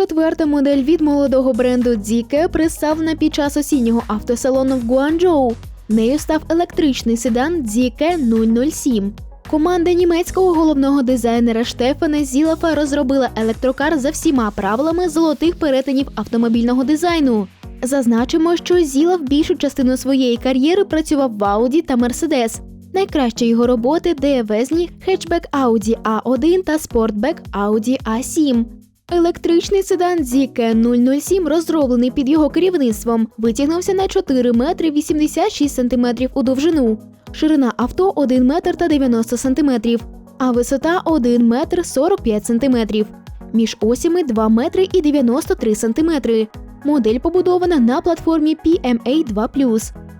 Четверта модель від молодого бренду Дзіке представлена під час осіннього автосалону в Гуанчжоу. Нею став електричний седан Дзіке 007. Команда німецького головного дизайнера Штефана Зілафа розробила електрокар за всіма правилами золотих перетинів автомобільного дизайну. Зазначимо, що Зілав більшу частину своєї кар'єри працював в Audi та Mercedes. Найкращі його роботи ДВЗні хетчбек Audi A1 та спортбек Audi A7. Електричний седан ZK 007, розроблений під його керівництвом, витягнувся на 4 метри 86 сантиметрів у довжину. Ширина авто 1 метр та 90 сантиметрів, а висота 1 метр 45 сантиметрів. Між осями 2 метри і 93 сантиметри. Модель побудована на платформі PMA 2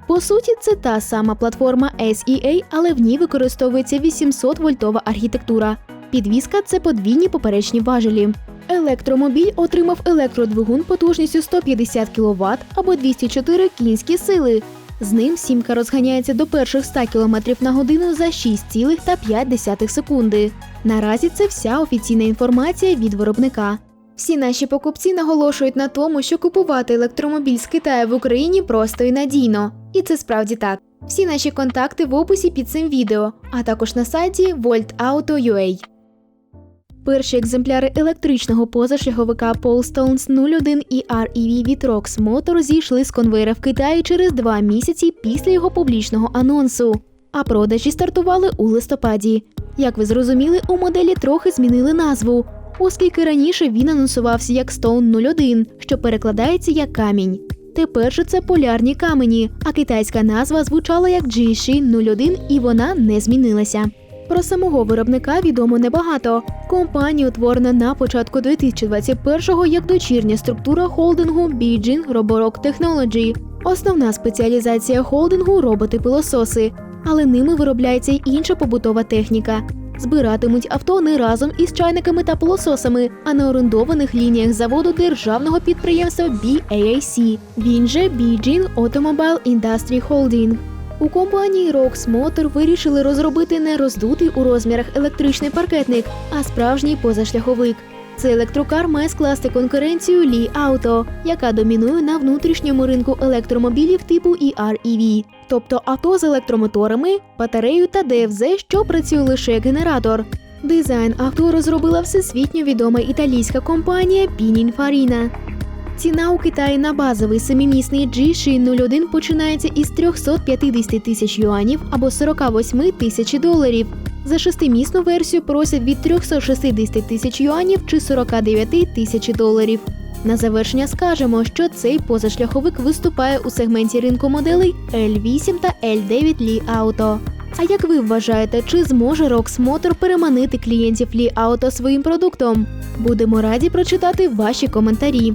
По суті, це та сама платформа SEA, але в ній використовується 800 вольтова архітектура. Підвізка це подвійні поперечні важелі. Електромобіль отримав електродвигун потужністю 150 кВт або 204 кінські сили. З ним сімка розганяється до перших 100 км на годину за 6,5 секунди. Наразі це вся офіційна інформація від виробника. Всі наші покупці наголошують на тому, що купувати електромобіль з Китаю в Україні просто і надійно. І це справді так. Всі наші контакти в описі під цим відео, а також на сайті voltauto.ua. Перші екземпляри електричного позашляховика Polestone 01 і REV від Rox Motor зійшли з конвейера в Китаї через два місяці після його публічного анонсу. А продажі стартували у листопаді. Як ви зрозуміли, у моделі трохи змінили назву, оскільки раніше він анонсувався як Stone 01, що перекладається як камінь. Тепер же це полярні камені, а китайська назва звучала як GSH 01 і вона не змінилася. Про самого виробника відомо небагато. Компанія утворена на початку 2021-го як дочірня структура холдингу Beijing Roborock Technology. Основна спеціалізація холдингу роботи-пилососи, але ними виробляється й інша побутова техніка. Збиратимуть авто не разом із чайниками та пилососами, а на орендованих лініях заводу державного підприємства BAAC. Він же Beijing Automobile Industry Holding. У компанії Rox Motor вирішили розробити не роздутий у розмірах електричний паркетник, а справжній позашляховик. Цей електрокар має скласти конкуренцію Li Auto, яка домінує на внутрішньому ринку електромобілів типу EREV, тобто авто з електромоторами, батарею та ДФЗ, що працює лише як генератор. Дизайн авто розробила всесвітньо відома італійська компанія Pininfarina. Ціна у Китаї на базовий семимісний G601 починається із 350 тисяч юанів або 48 тисяч доларів. За шестимісну версію просять від 360 тисяч юанів чи 49 тисяч доларів. На завершення скажемо, що цей позашляховик виступає у сегменті ринку моделей L8 та L9 Li Auto. А як ви вважаєте, чи зможе Rox Motor переманити клієнтів Li Auto своїм продуктом? Будемо раді прочитати ваші коментарі.